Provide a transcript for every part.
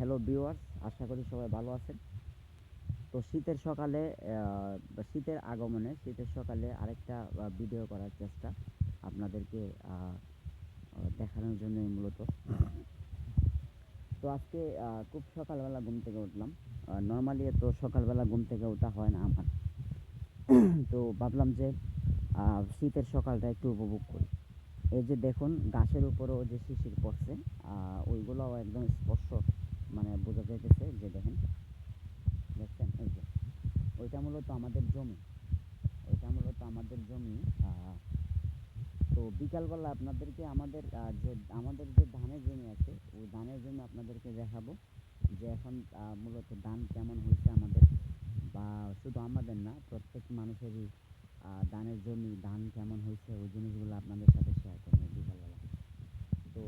Hello viewers আশা করি সবাই ভালো আছেন। তো শীতের সকালে শীতের আগমনে, শীতের সকালে আরেকটা ভিডিও করার চেষ্টা আপনাদেরকে দেখানোর জন্যই মূলত। তো আজকে খুব সকালবেলা ঘুম থেকে উঠলাম। নর্মালি তো সকালবেলা ঘুম থেকে ওঠা হয় না আমার। তো ভাবলাম যে শীতের সকালটা একটু উপভোগ করি। এই যে দেখুন, গাছের উপরেও যে শিশির পড়ছে ওইগুলোও একদম স্পষ্ট মানে বোঝা যাইতেছে যে দেখেন দেখছেন এই যে ওইটা মূলত আমাদের জমি। ওইটা মূলত আমাদের জমি তো বিকালবেলা আপনাদেরকে আমাদের যে আমাদের যে ধানের জমি আছে ওই ধানের জমি আপনাদেরকে দেখাবো যে এখন মূলত ধান কেমন হয়েছে আমাদের। বা শুধু আমাদের না প্রত্যেক মানুষেরই ধানের জমি ধান কেমন হয়েছে ওই জিনিসগুলো আপনাদের সাথে শেয়ার করব বিকালবেলা। তো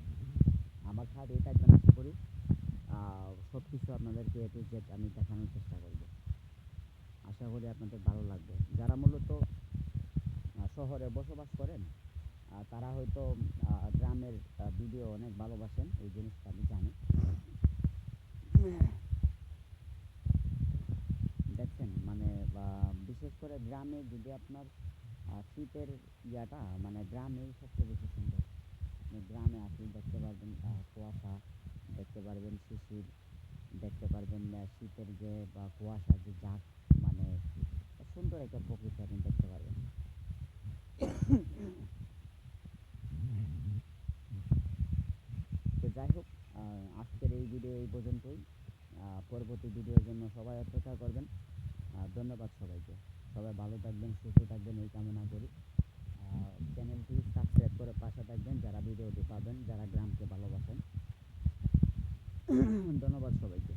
আমার সাথে এটা আশা করি। সব কিছু আপনাদেরকে এ টু জেড আমি দেখানোর চেষ্টা করব। আশা করি আপনাদের ভালো লাগবে। যারা মূলত শহরে বসবাস করেন তারা হয়তো গ্রামের ভিডিও অনেক ভালোবাসেন, এই জিনিসটা আমি জানি। দেখছেন মানে বিশেষ করে গ্রামে যদি আপনার শীতের ইয়াটা মানে গ্রামেই সবচেয়ে বেশি সুন্দর। গ্রামে আসলে দেখতে পারবেন কুয়াশা, দেখতে পারবেন শিশির, দেখতে পারবেন শীতের যে, বা কুয়াশা যে মানে সুন্দর একটা প্রকৃতি আপনি দেখতে পারবেন। তো যাই হোক আজকের এই ভিডিও এই পর্যন্তই। পরবর্তী ভিডিওর জন্য সবাই অপেক্ষা করবেন। ধন্যবাদ সবাইকে। সবাই ভালো থাকবেন, সুস্থ থাকবেন, এই কামনা করি। চ্যানেলটি সাবস্ক্রাইব করে পাশে থাকবেন, যারা ভিডিওটি পাবেন, যারা গ্রামকে ভালোবাসেন। ধন্যবাদ সবাইকে।